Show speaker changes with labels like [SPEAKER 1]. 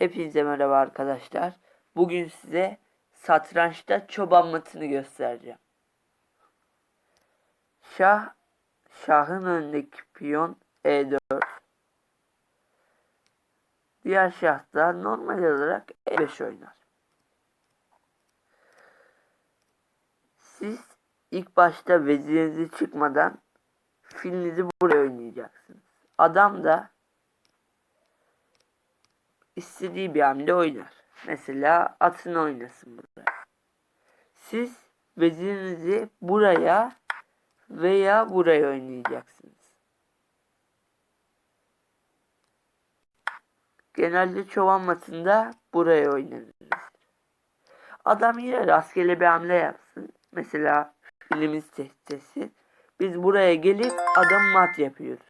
[SPEAKER 1] Hepinize merhaba arkadaşlar. Bugün size satrançta çoban matını göstereceğim. Şah, şahın önündeki piyon E4. Diğer şah da normal olarak E5 oynar. Siz ilk başta vezirinizi çıkmadan filinizi buraya oynayacaksınız. Adam da istediği bir hamle oynar. Mesela atını oynasın burada. Siz vezirinizi buraya veya buraya oynayacaksınız. Genelde çoban matında buraya oynanır. Adam yine rastgele bir hamle yapsın. Mesela filimiz testesi. Biz buraya gelip adam mat yapıyoruz.